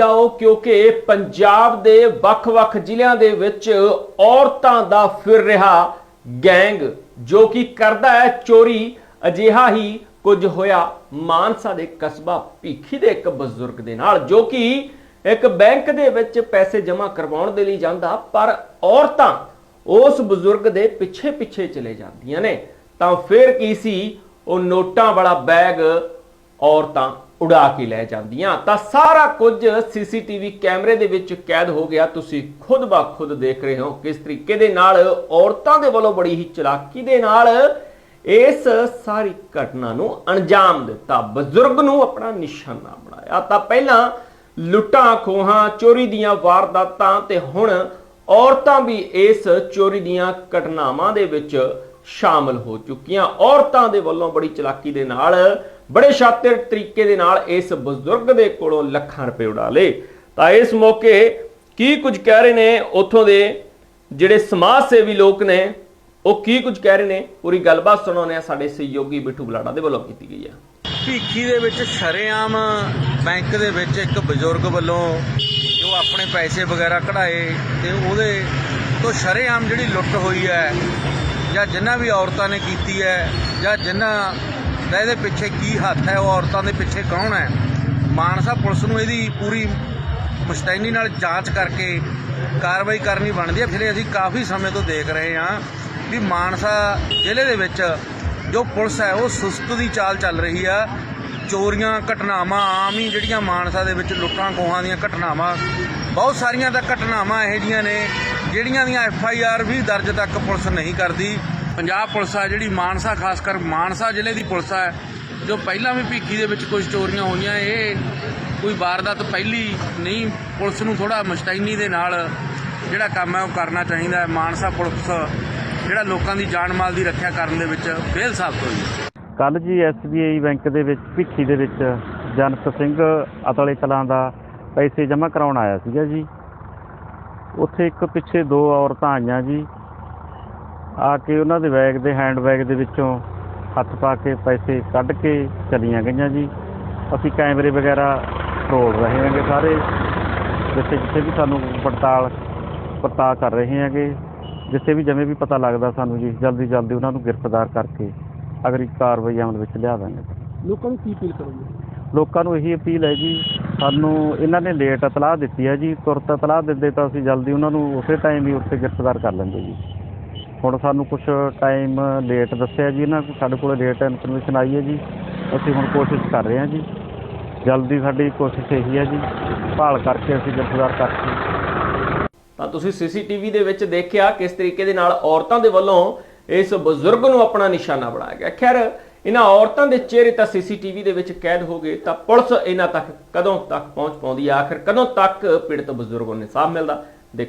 ਜਾਓ ਕਿਉਂਕਿ ਪੰਜਾਬ ਦੇ ਵੱਖ-ਵੱਖ ਜ਼ਿਲ੍ਹਿਆਂ ਦੇ ਵਿੱਚ ਔਰਤਾਂ ਦਾ ਫਿਰ ਰਿਹਾ ਗੈਂਗ, ਜੋ ਕਿ ਕਰਦਾ ਹੈ ਚੋਰੀ। ਅਜਿਹਾ ਹੀ ਕੁਝ ਹੋਇਆ ਮਾਨਸਾ ਦੇ ਕਸਬਾ ਭੀਖੀ ਦੇ ਇੱਕ ਬਜ਼ੁਰਗ ਦੇ ਨਾਲ, ਜੋ ਕਿ ਇੱਕ ਬੈਂਕ ਦੇ ਵਿੱਚ ਪੈਸੇ ਜਮ੍ਹਾਂ ਕਰਵਾਉਣ ਦੇ ਲਈ ਜਾਂਦਾ, ਪਰ ਔਰਤਾਂ ਉਸ ਬਜ਼ੁਰਗ ਦੇ ਪਿੱਛੇ ਪਿੱਛੇ ਚਲੇ ਜਾਂਦੀਆਂ ਨੇ। ਤਾਂ ਫਿਰ ਕੀ ਸੀ? ਉਹ ਨੋਟਾਂ ਵਾਲਾ ਬੈਗ ਔਰਤਾਂ ਉਡਾ ਕੇ ਲੈ ਜਾਂਦੀਆਂ। ਤਾਂ ਸਾਰਾ ਕੁਝ ਸੀਸੀਟੀਵੀ ਕੈਮਰੇ ਦੇ ਵਿੱਚ ਕੈਦ ਹੋ ਗਿਆ। ਤੁਸੀਂ ਖੁਦ ਬਾ ਖੁਦ ਦੇਖ ਰਹੇ ਹੋ ਕਿਸ ਤਰੀਕੇ ਦੇ ਨਾਲ ਔਰਤਾਂ ਦੇ ਵੱਲੋਂ ਬੜੀ ਹੀ ਚਲਾਕੀ ਦੇ ਨਾਲ ਇਸ ਸਾਰੀ ਘਟਨਾ ਨੂੰ ਅੰਜਾਮ ਦਿੱਤਾ। ਬਜ਼ੁਰਗ ਨੂੰ ਆਪਣਾ ਨਿਸ਼ਾਨਾ ਬਣਾਇਆ। ਤਾਂ ਪਹਿਲਾਂ ਲੁੱਟਾਂ, ਖੋਹਾਂ, ਚੋਰੀ ਦੀਆਂ ਵਾਰਦਾਤਾਂ ਤੇ ਹੁਣ ਔਰਤਾਂ ਵੀ ਇਸ ਚੋਰੀ ਦੀਆਂ ਘਟਨਾਵਾਂ ਦੇ ਵਿੱਚ ਸ਼ਾਮਲ ਹੋ ਚੁੱਕੀਆਂ। ਔਰਤਾਂ ਦੇ ਵੱਲੋਂ ਬੜੀ ਚਲਾਕੀ ਦੇ ਨਾਲ, ਬੜੇ ਸ਼ਾਤਿਰ ਤਰੀਕੇ ਦੇ ਨਾਲ ਇਸ ਬਜ਼ੁਰਗ ਦੇ ਕੋਲੋਂ ਲੱਖਾਂ ਰੁਪਏ ਉਡਾ ਲਏ। ਤਾਂ ਇਸ ਮੌਕੇ ਕੀ ਕੁਝ ਕਹਿ ਰਹੇ ਨੇ ਉੱਥੋਂ ਦੇ ਜਿਹੜੇ ਸਮਾਜ ਸੇਵੀ ਲੋਕ ਨੇ, ਉਹ ਕੀ ਕੁਝ ਕਹਿ ਰਹੇ ਨੇ? ਪੂਰੀ ਗੱਲਬਾਤ ਸੁਣਾਉਂਦੇ ਆ ਸਾਡੇ ਸਹਿਯੋਗੀ ਬਿੱਟੂ ਬਲਾੜਾ ਦੇ ਵੱਲੋਂ ਕੀਤੀ ਗਈ ਹੈ। ਭੀਖੀ ਦੇ ਵਿੱਚ ਸ਼ਰੇਆਮ ਬੈਂਕ ਦੇ ਵਿੱਚ ਇੱਕ ਬਜ਼ੁਰਗ ਵੱਲੋਂ ਜੋ ਆਪਣੇ ਪੈਸੇ ਵਗੈਰਾ ਕਢਾਏ ਤੇ ਉਹਦੇ ਤੋਂ ਸ਼ਰੇਆਮ ਜਿਹੜੀ ਲੁੱਟ ਹੋਈ ਹੈ ਜਾਂ ਜਿਨ੍ਹਾਂ ਵੀ ਔਰਤਾਂ ਨੇ ਕੀਤੀ ਹੈ, ਜਾਂ ਜਿਨ੍ਹਾਂ ਦਾ ਇਹਦੇ ਪਿੱਛੇ ਕੀ ਹੱਥ ਹੈ, ਉਹ ਔਰਤਾਂ ਦੇ ਪਿੱਛੇ ਕੌਣ ਹੈ? ਮਾਨਸਾ ਪੁਲਿਸ ਨੂੰ ਇਹਦੀ ਪੂਰੀ ਮੁਸਤੈਨੀ ਨਾਲ ਜਾਂਚ ਕਰਕੇ ਕਾਰਵਾਈ ਕਰਨੀ ਬਣਦੀ ਹੈ। ਫਿਰ ਅਸੀਂ ਕਾਫੀ ਸਮੇਂ ਤੋਂ ਦੇਖ ਰਹੇ ਹਾਂ ਵੀ ਮਾਨਸਾ ਜ਼ਿਲ੍ਹੇ ਦੇ ਵਿੱਚ ਜੋ ਪੁਲਿਸ ਹੈ, ਉਹ ਸੁਸਤ ਦੀ ਚਾਲ ਚੱਲ ਰਹੀ ਆ। ਚੋਰੀਆਂ, ਘਟਨਾਵਾਂ ਆਮ ਹੀ ਜਿਹੜੀਆਂ ਮਾਨਸਾ ਦੇ ਵਿੱਚ ਲੁੱਟਾਂ ਖੋਹਾਂ ਦੀਆਂ ਘਟਨਾਵਾਂ, ਬਹੁਤ ਸਾਰੀਆਂ ਤਾਂ ਘਟਨਾਵਾਂ ਇਹੋ ਜਿਹੀਆਂ ਨੇ। ਜਿਹੜੀਆਂ ਦੀਆਂ ਐਫ ਆਈ ਆਰ ਵੀ ਦਰਜ ਤੱਕ ਪੁਲਿਸ ਨਹੀਂ ਕਰਦੀ। ਪੰਜਾਬ ਪੁਲਿਸ ਆ ਜਿਹੜੀ ਮਾਨਸਾ ਖਾਸ ਕਰ ਮਾਨਸਾ ਜ਼ਿਲ੍ਹੇ ਦੀ ਪੁਲਿਸ ਹੈ ਜੋ ਪਹਿਲਾਂ ਵੀ ਭੀਖੀ ਦੇ ਵਿੱਚ ਕੁਝ ਚੋਰੀਆਂ ਹੋਈਆਂ, ਇਹ ਕੋਈ ਵਾਰਦਾਤ ਪਹਿਲੀ ਨਹੀਂ, ਪੁਲਿਸ ਨੂੰ ਥੋੜਾ ਮੁਸ਼ਤੈਨੀ ਦੇ ਨਾਲ ਜਿਹੜਾ ਕੰਮ ਹੈ ਉਹ ਕਰਨਾ ਚਾਹੀਦਾ ਹੈ। ਮਾਨਸਾ ਪੁਲਿਸ ਜਿਹੜਾ ਲੋਕਾਂ ਦੀ ਜਾਨ ਮਾਲ ਦੀ ਰੱਖਿਆ ਕਰਨ ਦੇ ਵਿੱਚ ਫੇਲ ਸਾਬਤ ਹੋਈ ਹੈ। ਕੱਲ ਜੀ SBI ਬੈਂਕ ਦੇ ਵਿੱਚ ਭਿੱਖੀ ਦੇ ਵਿੱਚ ਜਨਤ ਸਿੰਘ ਅਤਲੇ ਕਲਾਂ ਦਾ ਪੈਸੇ ਜਮ੍ਹਾਂ ਕਰਾਉਣ ਆਇਆ ਸੀਗਾ ਜੀ। ਉੱਥੇ ਇੱਕ ਪਿੱਛੇ ਦੋ ਔਰਤਾਂ ਆਈਆਂ ਜੀ। ਆ ਕੇ ਉਹਨਾਂ ਦੇ ਬੈਗ ਦੇ ਹੈਂਡ ਬੈਗ ਦੇ ਵਿੱਚੋਂ ਹੱਥ ਪਾ ਕੇ ਪੈਸੇ ਕੱਢ ਕੇ ਚਲੀਆਂ ਗਈਆਂ ਜੀ। ਅਸੀਂ ਕੈਮਰੇ ਵਗੈਰਾ ਰੋਲ ਰਹੇ ਹਾਂਗੇ ਸਾਰੇ ਜਿੱਥੇ ਜਿੱਥੇ ਵੀ ਸਾਨੂੰ ਪੜਤਾਲ ਪੜਤਾਲ ਕਰ ਰਹੇ ਹਾਂਗੇ ਜਿੱਥੇ ਵੀ ਜਿਵੇਂ ਵੀ ਪਤਾ ਲੱਗਦਾ ਸਾਨੂੰ ਜੀ ਜਲਦੀ ਜਲਦੀ ਉਹਨਾਂ ਨੂੰ ਗ੍ਰਿਫਤਾਰ ਕਰਕੇ ਅਗਲੀ ਕਾਰਵਾਈ ਅਮਲ ਵਿੱਚ ਲਿਆ ਦਾਂਗੇ। ਲੋਕਾਂ ਨੂੰ ਕੀ ਅਪੀਲ ਕਰੋਗੇ? ਲੋਕਾਂ ਨੂੰ ਇਹੀ ਅਪੀਲ ਹੈ ਜੀ ਸਾਨੂੰ ਇਹਨਾਂ ਨੇ ਲੇਟ ਇਤਲਾਹ ਦਿੱਤੀ ਹੈ ਜੀ, ਤੁਰਤ ਇਤਲਾਹ ਦਿੰਦੇ ਤਾਂ ਅਸੀਂ ਜਲਦੀ ਉਹਨਾਂ ਨੂੰ ਉਸੇ ਟਾਈਮ ਹੀ ਉੱਥੇ ਗ੍ਰਿਫਤਾਰ ਕਰ ਲੈਂਦੇ ਜੀ। ਹੁਣ ਸਾਨੂੰ ਕੁਝ ਟਾਈਮ ਲੇਟ ਦੱਸਿਆ ਜੀ ਇਹਨਾਂ ਸਾਡੇ ਕੋਲ ਲੇਟ ਇਨਫੋਰਮੇਸ਼ਨ ਆਈ ਹੈ ਜੀ। ਅਸੀਂ ਹੁਣ ਕੋਸ਼ਿਸ਼ ਕਰ ਰਹੇ ਹਾਂ ਜੀ। ਜਲਦੀ ਸਾਡੀ ਕੋਸ਼ਿਸ਼ ਇਹੀ ਹੈ ਜੀ, ਭਾਲ ਕਰਕੇ ਅਸੀਂ ਗ੍ਰਿਫਤਾਰ ਕਰਕੇ ਤਾਂ ਤੁਸੀਂ ਸੀਸੀਟੀਵੀ ਦੇ ਵਿੱਚ ਦੇਖਿਆ ਕਿਸ ਤਰੀਕੇ ਦੇ ਨਾਲ ਔਰਤਾਂ ਦੇ ਵੱਲੋਂ ਇਸ ਬਜ਼ੁਰਗ ਨੂੰ ਆਪਣਾ ਨਿਸ਼ਾਨਾ ਬਣਾਇਆ ਗਿਆ। ਖੈਰ ਇਹਨਾਂ ਔਰਤਾਂ ਦੇ ਚਿਹਰੇ ਤਾਂ ਸੀਸੀਟੀਵੀ ਦੇ ਵਿੱਚ ਕੈਦ ਹੋ ਗਏ, ਤਾਂ ਪੁਲਿਸ ਇਹਨਾਂ ਤੱਕ ਕਦੋਂ ਤੱਕ ਪਹੁੰਚ ਪਾਉਂਦੀ ਹੈ ਆਖਿਰ ਕਦੋਂ ਤੱਕ ਪੀੜਤ ਬਜ਼ੁਰਗ ਨੂੰ ਇਨਸਾਫ ਮਿਲਦਾ?